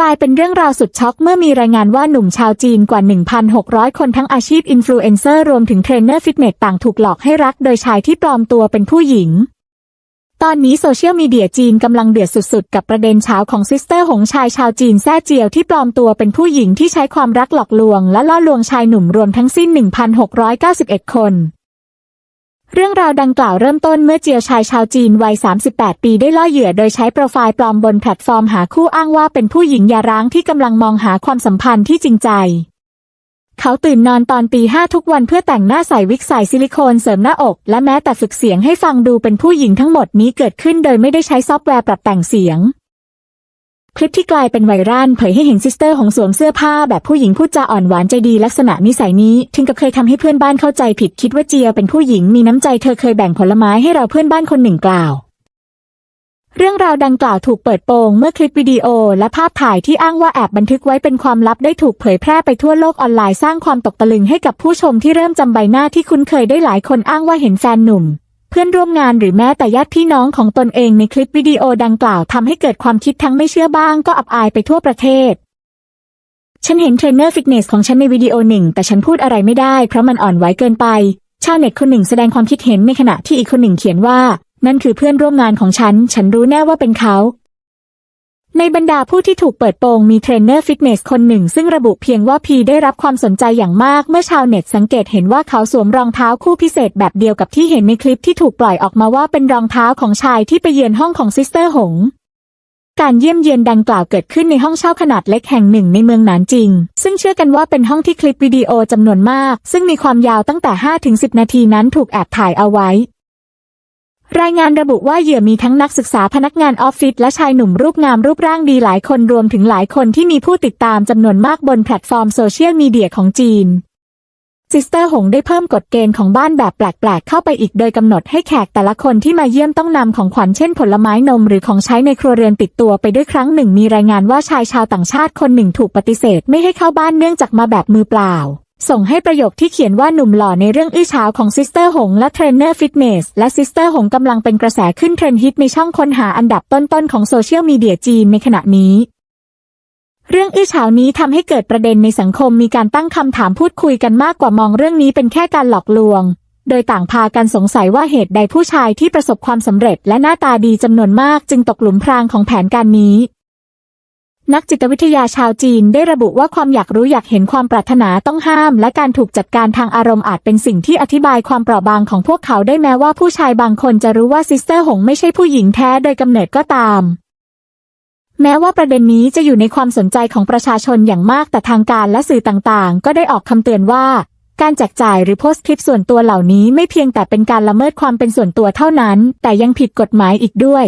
กลายเป็นเรื่องราวสุดช็อกเมื่อมีรายงานว่าหนุ่มชาวจีนกว่า 1,600 คนทั้งอาชีพอินฟลูเอนเซอร์รวมถึงเทรนเนอร์ฟิตเนสต่างถูกหลอกให้รักโดยชายที่ปลอมตัวเป็นผู้หญิง ตอนนี้โซเชียลมีเดียจีนกำลังเดือดสุดๆ กับประเด็นเช้าของซิสเตอร์หงชายชาวจีนแซ่เจียวที่ปลอมตัวเป็นผู้หญิงที่ใช้ความรักหลอกลวง และล่อลวงชายหนุ่มรวมทั้งสิ้น 1,691 คน เรื่องราวดังกล่าวเริ่มต้นเมื่อเจียวชายชาวจีนวัย 38 ปีได้ล่อเหยื่อโดยใช้โปรไฟล์ปลอมบนแพลตฟอร์มหาคู่อ้างว่าเป็นผู้หญิงยาร้างที่กำลังมองหาความสัมพันธ์ที่จริงใจ เขาตื่นนอนตอนตีห้าทุกวันเพื่อแต่งหน้าใส่วิกใส่ซิลิโคนเสริมหน้าอก และแม้แต่ฝึกเสียงให้ฟังดูเป็นผู้หญิงทั้งหมดนี้เกิดขึ้นโดยไม่ได้ใช้ซอฟต์แวร์ปรับแต่งเสียง คลิปที่กลายเป็นไวรัลเผยให้เห็นซิสเตอร์ของสวมเสื้อผ้าแบบผู้หญิงพูดจาอ่อนหวานใจดีลักษณะนิสัยนี้ ถึงกับเคยทำให้เพื่อนบ้านเข้าใจผิดคิดว่าเจียเป็นผู้หญิงมีน้ำใจเธอเคยแบ่งผลไม้ให้เราเพื่อนบ้านคนหนึ่งกล่าว เรื่องราวดังกล่าวถูกเปิดโปงเมื่อคลิปวิดีโอ และภาพถ่ายที่อ้างว่าแอบบันทึกไว้เป็นความลับได้ถูกเผยแพร่ไปทั่วโลกออนไลน์สร้างความตกตะลึงให้กับผู้ชมที่เริ่มจำใบหน้าที่คุ้นเคยได้หลายคนอ้างว่าเห็นแฟนหนุ่ม พื่อนร่วมงานหรือแม้แต่ญาติพี่น้องของตนเองในคลิปวิดีโอดังกล่าวทำให้เกิดความคิดทั้งไม่เชื่อบ้างก็อับอายไปทั่วประเทศ ฉันเห็นเทรนเนอร์ฟิตเนสของฉันในวิดีโอหนึ่ง แต่ฉันพูดอะไรไม่ได้เพราะมันอ่อนไหวเกินไป ชาวเน็ตคนหนึ่งแสดงความคิดเห็นในขณะที่อีกคนหนึ่งเขียนว่า นั่นคือเพื่อนร่วมงานของฉัน ฉันรู้แน่ว่าเป็นเขา ในบรรดาผู้ที่ถูกเปิดโปงมีเทรนเนอร์ฟิตเนสคนหนึ่ง ซึ่งระบุเพียงว่าพีได้รับความสนใจอย่างมาก เมื่อชาวเน็ตสังเกตเห็นว่าเขาสวมรองเท้าคู่พิเศษแบบเดียวกับที่เห็นในคลิปที่ถูกปล่อยออกมาว่าเป็นรองเท้าของชายที่ไปเยือนห้องของซิสเตอร์หง การเยี่ยมเยียนดังกล่าวเกิดขึ้นในห้องเช่าขนาดเล็กแห่งหนึ่งในเมืองหนานจิง ซึ่งเชื่อกันว่าเป็นห้องที่คลิปวิดีโอจำนวนมาก ซึ่งมีความยาวตั้งแต่ 5-10 นาทีนั้นถูกแอบถ่ายเอาไว้ รายงานระบุว่าเหยื่อมีทั้งนักศึกษาพนักงานออฟฟิศและชายหนุ่มรูปงามรูปร่างดีหลายคนรวมถึงหลายคนที่มีผู้ติดตามจำนวนมากบนแพลตฟอร์มโซเชียลมีเดียของจีนซิสเตอร์หงได้เพิ่มกฎเกณฑ์ของบ้านแบบแปลกๆ เข้าไปอีกโดยกำหนดให้แขกแต่ละคนที่มาเยี่ยมต้องนำของขวัญเช่นผลไม้นมหรือของใช้ในครัวเรือนติดตัวไปด้วยครั้งหนึ่งมีรายงานว่าชายชาวต่างชาติคนหนึ่งถูกปฏิเสธไม่ให้เข้าบ้านเนื่องจากมาแบบมือเปล่า ส่งให้ประโยคที่เขียนว่าหนุ่มหล่อในเรื่องอื้อฉาวของซิสเตอร์หงและเทรนเนอร์ฟิตเนสและซิสเตอร์หงกำลังเป็นกระแสขึ้นเทรนด์ฮิตในช่องค้นหาอันดับต้นๆของโซเชียลมีเดียจีนในขณะนี้ เรื่องอื้อฉาวนี้ทำให้เกิดประเด็นในสังคมมีการตั้งคำถามพูดคุยกันมากกว่ามองเรื่องนี้เป็นแค่การหลอกลวง โดยต่างพากันสงสัยว่าเหตุใดผู้ชายที่ประสบความสำเร็จและหน้าตาดีจำนวนมากจึงตกหลุมพรางของแผนการนี้ นักจิตวิทยาชาวจีนได้ระบุว่าความอยากรู้อยากเห็นความปรารถนาต้องห้าม และการถูกจัดการทางอารมณ์อาจเป็นสิ่งที่อธิบายความเปราะบางของพวกเขาได้แม้ว่าผู้ชายบางคนจะรู้ว่าซิสเตอร์หงไม่ใช่ผู้หญิงแท้โดยกำเนิดก็ตาม แม้ว่าประเด็นนี้จะอยู่ในความสนใจของประชาชนอย่างมากแต่ทางการและสื่อต่างๆ ก็ได้ออกคำเตือนว่า การแจกจ่ายหรือโพสต์คลิปส่วนตัวเหล่านี้ไม่เพียงแต่เป็นการละเมิดความเป็นส่วนตัวเท่านั้น แต่ยังผิดกฎหมายอีกด้วย